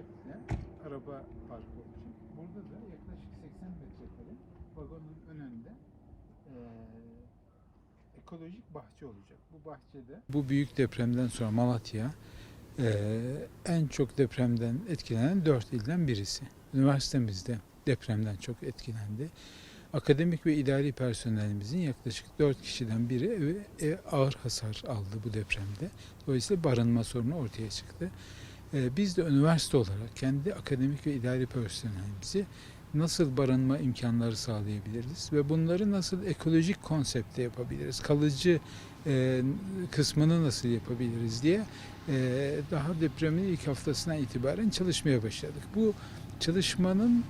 cepte araba park olacak. Burada da yaklaşık 80 metrekare vagonun önünde eee, ekolojik bahçe olacak. Bu bahçede bu büyük depremden sonra Malatya eee, en çok depremden etkilenen dört ilden birisi. Üniversitemiz de depremden çok etkilendi. Akademik ve idari personelimizin yaklaşık 4 kişiden biri e, ağır hasar aldı bu depremde. Dolayısıyla barınma sorunu ortaya çıktı. Ee, Biz de üniversite olarak kendi akademik ve idari personelimizi nasıl barınma imkanları sağlayabiliriz ve bunları nasıl ekolojik konsepte yapabiliriz, kalıcı e, kısmını nasıl yapabiliriz diye e, daha depremin ilk haftasından itibaren çalışmaya başladık. Bu çalışmanın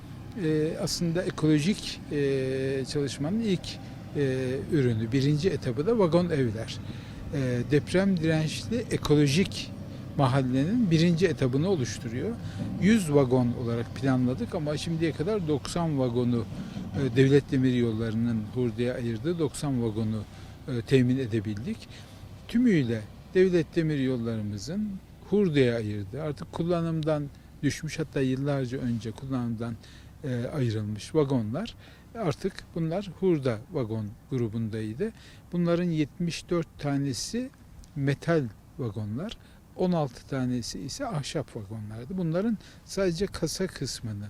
e, aslında ekolojik e, çalışmanın ilk e, ürünü, birinci etabı da vagon evler. E, deprem dirençli ekolojik mahallenin birinci etabını oluşturuyor. 100 vagon olarak planladık ama şimdiye kadar 90 vagonu e, devlet demir yollarının hurdaya ayırdığı 90 vagonu e, temin edebildik. Tümüyle devlet demir yollarımızın hurdaya ayırdığı artık kullanımdan düşmüş hatta yıllarca önce kullanımdan e, ayrılmış vagonlar artık bunlar hurda vagon grubundaydı. Bunların 74 tanesi metal vagonlar. 16 tanesi ise ahşap vagonlardı. Bunların sadece kasa kısmını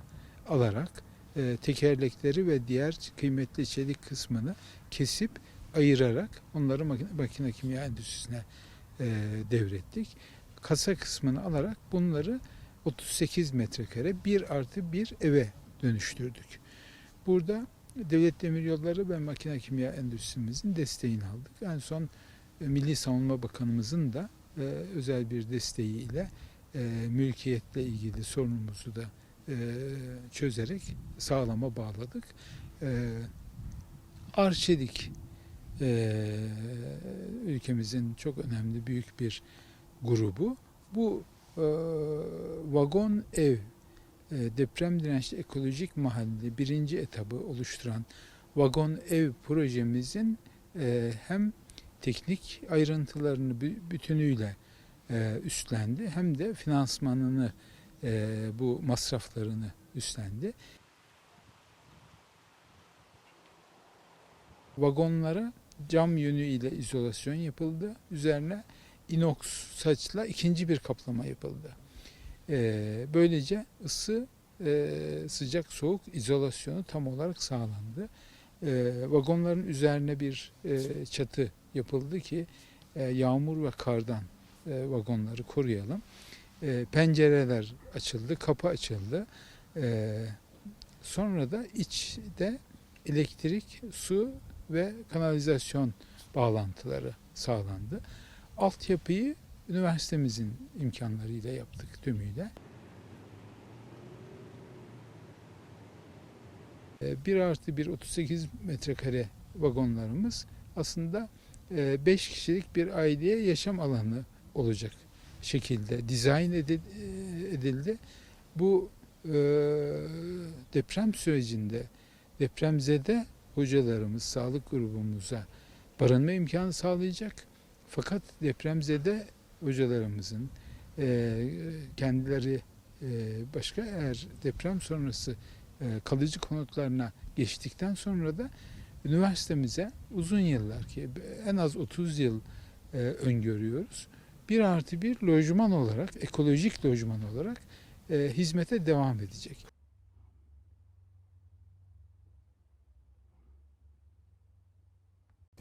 alarak e, tekerlekleri ve diğer kıymetli çelik kısmını kesip ayırarak onları makine, makine kimya endüstrisine e, devrettik. Kasa kısmını alarak bunları 38 metrekare 1 artı 1 eve dönüştürdük. Burada Devlet Demiryolları ve Makine Kimya Endüstrimizin desteğini aldık. En son e, Milli Savunma Bakanımızın da e, özel bir desteğiyle e, mülkiyetle ilgili sorunumuzu da e, çözerek sağlama bağladık. E, Arçelik e, ülkemizin çok önemli büyük bir grubu. Bu e, vagon ev e, deprem dirençli ekolojik mahalle birinci etabı oluşturan vagon ev projemizin e, hem teknik ayrıntılarını bü- bütünüyle e, üstlendi hem de finansmanını e, bu masraflarını üstlendi. Vagonlara cam yönüyle izolasyon yapıldı. Üzerine inox saçla ikinci bir kaplama yapıldı. E, böylece ısı, sıcak, soğuk izolasyonu tam olarak sağlandı. Vagonların üzerine bir çatı yapıldı ki e, yağmur ve kardan e, vagonları koruyalım. E, pencereler açıldı, kapı açıldı. E, sonra da içte elektrik, su ve kanalizasyon bağlantıları sağlandı. Altyapıyı üniversitemizin imkanlarıyla yaptık tümüyle. E, 1 artı 1 38 metrekare vagonlarımız aslında 5 kişilik bir aileye yaşam alanı olacak şekilde dizayn e, edildi. Bu e, deprem sürecinde depremzede hocalarımız, sağlık grubumuza barınma imkanı sağlayacak. Fakat depremzede hocalarımızın e, kendileri e, başka eğer deprem sonrası e, kalıcı konutlarına geçtikten sonra da üniversitemize uzun yıllar ki en az 30 yıl e, öngörüyoruz. Bir artı bir lojman olarak, ekolojik lojman olarak e, hizmete devam edecek.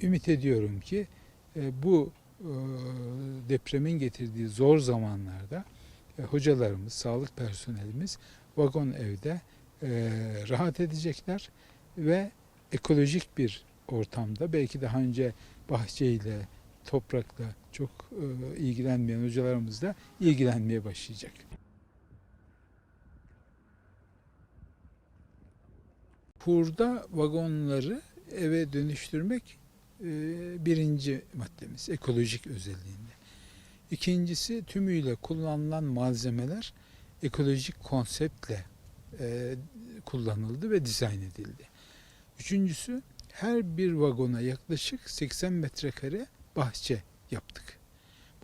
Ümit ediyorum ki e, bu e, depremin getirdiği zor zamanlarda e, hocalarımız, sağlık personelimiz vagon evde e, rahat edecekler ve ekolojik bir ortamda belki daha önce bahçeyle, toprakla çok e, ilgilenmeyen hocalarımız da ilgilenmeye başlayacak. Hurda vagonları eve dönüştürmek e, birinci maddemiz ekolojik özelliğinde. İkincisi tümüyle kullanılan malzemeler ekolojik konseptle e, kullanıldı ve dizayn edildi. Üçüncüsü her bir vagona yaklaşık 80 metrekare bahçe yaptık.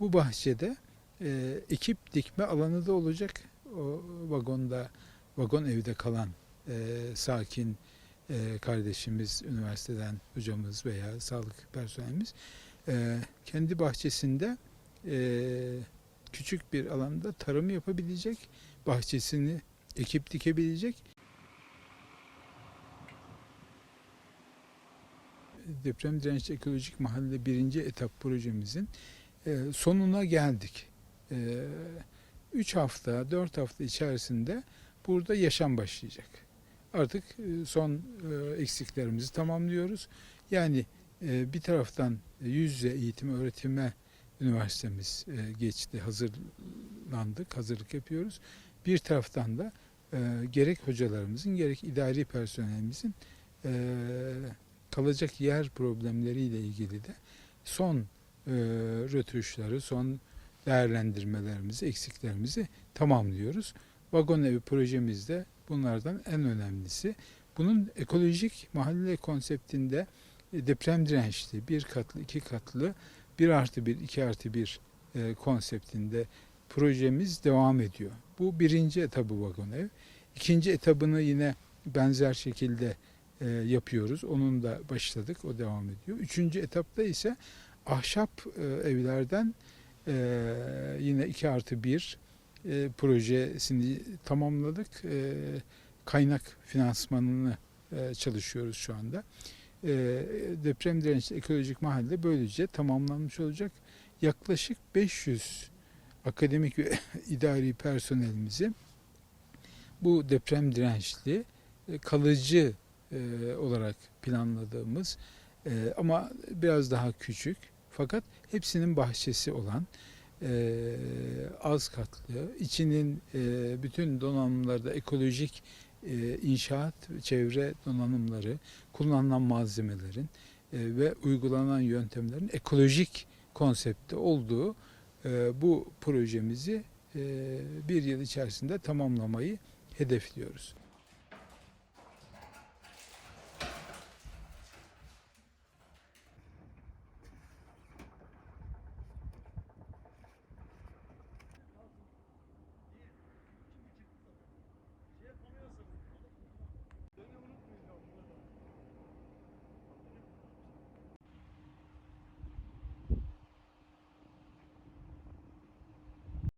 Bu bahçede e, ekip dikme alanı da olacak. o vagonda, vagon evde kalan e, sakin e, kardeşimiz, üniversiteden hocamız veya sağlık personelimiz e, kendi bahçesinde e, küçük bir alanda tarım yapabilecek, bahçesini ekip dikebilecek. Deprem dirençli ekolojik mahalle birinci etap projemizin e, sonuna geldik. 3 hafta, 4 hafta içerisinde burada yaşam başlayacak. Artık e, son e, eksiklerimizi tamamlıyoruz. Yani e, bir taraftan yüz yüze eğitim öğretime üniversitemiz e, geçti, hazırlandık, hazırlık yapıyoruz. Bir taraftan da e, gerek hocalarımızın gerek idari personelimizin e, kalacak yer problemleriyle ilgili de son e, rötuşları, son değerlendirmelerimizi, eksiklerimizi tamamlıyoruz. Vagon evi projemizde bunlardan en önemlisi. Bunun ekolojik mahalle konseptinde e, deprem dirençli, bir katlı, iki katlı, bir artı bir, iki artı bir e, konseptinde projemiz devam ediyor. Bu birinci etabı vagon ev. İkinci etabını yine benzer şekilde e, yapıyoruz. Onun da başladık, o devam ediyor. Üçüncü etapta ise ahşap e, evlerden e, yine 2 artı 1 e, projesini tamamladık. E, kaynak finansmanını e, çalışıyoruz şu anda. E, deprem dirençli ekolojik mahalle böylece tamamlanmış olacak. Yaklaşık 500 akademik ve idari personelimizi bu deprem dirençli e, kalıcı e, olarak planladığımız e, ama biraz daha küçük fakat hepsinin bahçesi olan e, az katlı, içinin e, bütün donanımlarda ekolojik e, inşaat, çevre donanımları, kullanılan malzemelerin e, ve uygulanan yöntemlerin ekolojik konsepte olduğu e, bu projemizi e, bir yıl içerisinde tamamlamayı hedefliyoruz.